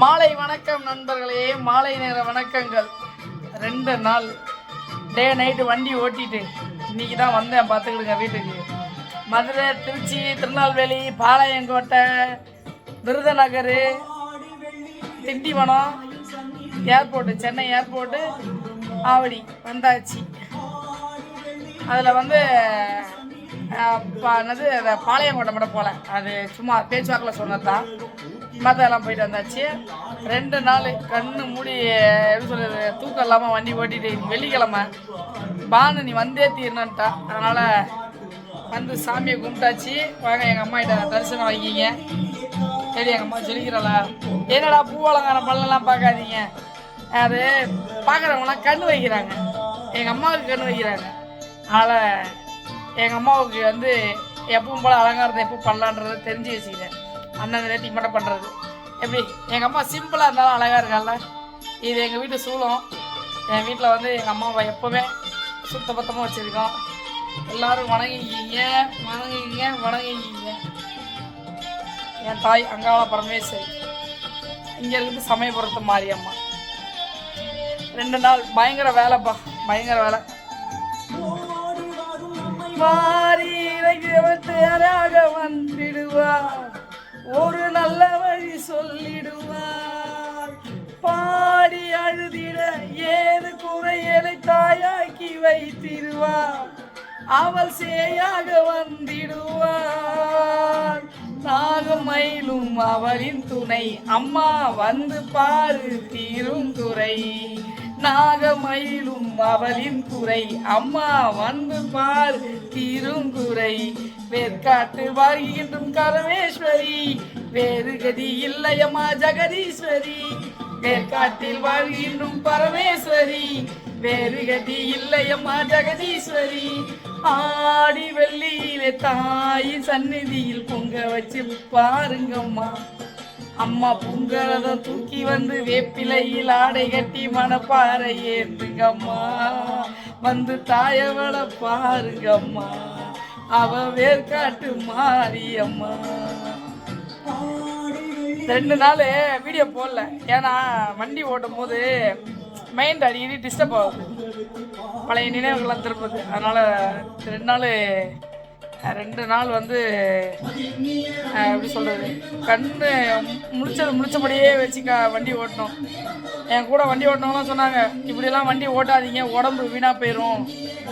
மாலை வணக்கம் நண்பர்களே மாலை நேர வணக்கங்கள். ரெண்டு நாள் டே நைட்டு வண்டி ஓட்டிட்டு இன்னைக்கு தான் வந்தேன் பார்த்துக்கிடுங்க வீட்டுக்கு. மதுரை திருச்சி திருநெல்வேலி பாளையங்கோட்டை விருதுநகர் திண்டிவனம் ஏர்போர்ட்டு சென்னை ஏர்போர்ட்டு ஆவடி வந்தாச்சு. அதில் வந்து என்னது அந்த பாளையங்கோட்டை மட்டும் போகல அது சும்மா பேச்சுவாக்கில் சொன்னது தான் மற்றெல்லாம் போயிட்டு வந்தாச்சு. ரெண்டு நாள் கண்ணு மூடி எப்படி சொல்கிறது தூக்கம் இல்லாமல் வண்டி ஓட்டிட்டு வெள்ளிக்கிழமை. பானு நீ வந்தே தீரணுன்ட்டா அதனால் வந்து சாமியை கும்பிட்டாச்சு. வாங்க எங்கள் அம்மா கிட்ட தரிசனம் வாங்கிங்க சரி எங்கள் அம்மா சொல்லிக்கிறாளா என்னடா பூவலங்காரம் பல்லெல்லாம் பார்க்காதீங்க. அது பார்க்குறவங்களாம் கண் வைக்கிறாங்க. எங்கள் அம்மாவுக்கு கண் வைக்கிறாங்க. அதனால் எங்கள் அம்மாவுக்கு வந்து எப்பவும் போல் அலங்காரத்தை எப்போ பண்ணலான்றதை தெரிஞ்சு வச்சுக்கிறேன் அண்ணன் ரேட்டிங் மட்டும் பண்ணுறது எப்படி? எங்கள் அம்மா சிம்பிளாக இருந்தாலும் அழகாக இருக்கால இது எங்கள் வீட்டு சூலம் என் வீட்டில் வந்து எங்கள் அம்மாவை எப்போவுமே சுத்தபத்தமாக வச்சுருக்கோம். எல்லாரும் வணங்கிக்கிங்க வணங்கிக்கிங்க வணங்கிக்கிங்க. என் தாய் அங்காள பரமேஸ்வரி. இங்கே இருக்குது சமயபுரத்து மாரியம்மா. ரெண்டு நாள் பயங்கர வேலைப்பா. பயங்கர வேலை. மாறி வந்திடுவார் ஒரு நல்ல வழி சொல்லிடுவார். பாடி அழுதிட ஏது குறையலை தாயாக்கி வைத்திடுவார். அவள் சேயாக வந்திடுவார். நாகமயிலும் அவளின் துணை. அம்மா வந்து பாரு தீரும் துறை. நாகமயிலும் அவளின் குறை. அம்மா வந்து பார் திருங்குறை வேற்காட்டில் வாழ்கின்றும் வருகின்றும் கரமேஸ்வரி. வேறு கதி இல்லையம்மா ஜெகதீஸ்வரி. வேர்காட்டில் வாழ்கின்றும் பரமேஸ்வரி. வேறு கதி இல்லையம்மா ஜெகதீஸ்வரி. ஆடி வெள்ளியிலே தாயின் சந்நிதியில் பொங்க வச்சு பாருங்கம்மா. அம்மா பொங்கரதம் தூக்கி வந்து வேப்பிலையில் ஆடை கட்டி மனப்பாறை ஏந்துங்கம்மா வந்து தாயவளை பாருங்கம்மா. அவ வேர்க்காட்டு மாரியம்மா. ரெண்டு நாள் வீடியோ போடல. ஏன்னா வண்டி ஓட்டும் போது மைண்ட் அடிக்கடி டிஸ்டர்ப் ஆகுது பழைய நினைவுகள்லாம் திரும்புது. அதனால் ரெண்டு நாள் ரெண்டு நாள் வந்து எப்படி சொல்கிறது கண்ணு முழிச்சது முழிச்சபடியே வச்சு க வண்டி ஓட்டணும். என் கூட வண்டி ஓட்டினவங்களாம் சொன்னாங்க இப்படிலாம் வண்டி ஓட்டாதீங்க உடம்பு வீணாக போயிடும்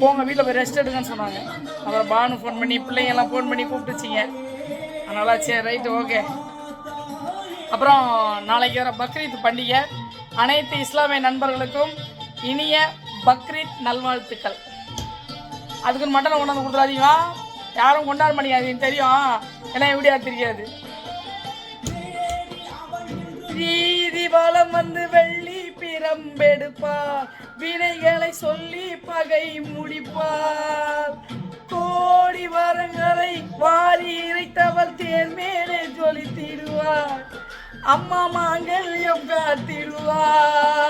போங்க வீட்டில் போய் ரெஸ்ட் எடுங்கன்னு சொன்னாங்க. அப்புறம் பானு ஃபோன் பண்ணி பிள்ளைங்கெல்லாம் ஃபோன் பண்ணி கூப்பிட்டுச்சிங்க. அதனால் சரி ரைட்டு ஓகே அப்புறம் நாளைக்கு வர பக்ரீத் பண்டிகை. அனைத்து இஸ்லாமிய நண்பர்களுக்கும் இனிய பக்ரீத் நல்வாழ்த்துக்கள். அதுக்குன்னு மட்டனை கொண்டாந்து கொடுத்துறாதீங்க யாரும் கொண்டாட மாட்டேங்காது தெரியும். ஏன்னா எப்படியா தெரியாது. நீதி வலம் வந்து வெள்ளி பிரம்பெடுப்பார். வினைகளை சொல்லி பகை முடிப்பார். கோடி வரங்களை வாரி இறைத்தவள் தேர் மேலே ஜொலித்திடுவார். அம்மா மாங்கல்யம் காத்திடுவார்.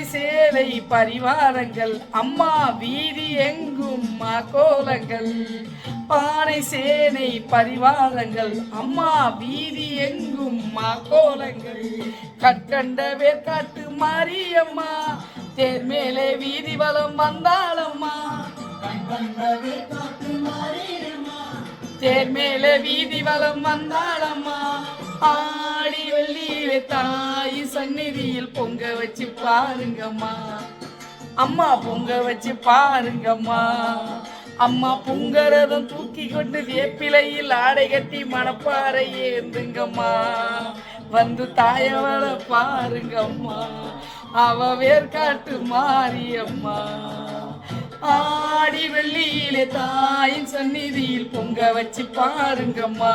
ஆனை சேலை பரிவாரங்கள் அம்மா வீதி எங்கும் கோலங்கள் பானை சேனை பரிவாரங்கள் அம்மா வீதி எங்கும் கோலங்கள் கற்கண்ட வேர்க்காட்டு மாரியம்மா தேர் மேலே வீதி வலம் வந்தாளம்மா. தேர் மேலே வீதி வலம் வந்தாளம்மா. வெள்ளியிலே தாய் சந்நிதியில் பொங்க வச்சு பாருங்கம்மா. அம்மா பொங்க வச்சு பாருங்கம்மா. அம்மா பொங்கரதம் தூக்கி கொண்டு வேப்பிலையில் ஆடை கட்டி மணப்பாறை ஏந்துங்கம்மா. வந்து தாயவளை பாருங்கம்மா. அவ வேர்க்காட்டு மாரியம்மா. ஆடி வெள்ளியிலே தாயின் சந்நிதியில் பொங்க வச்சு பாருங்கம்மா.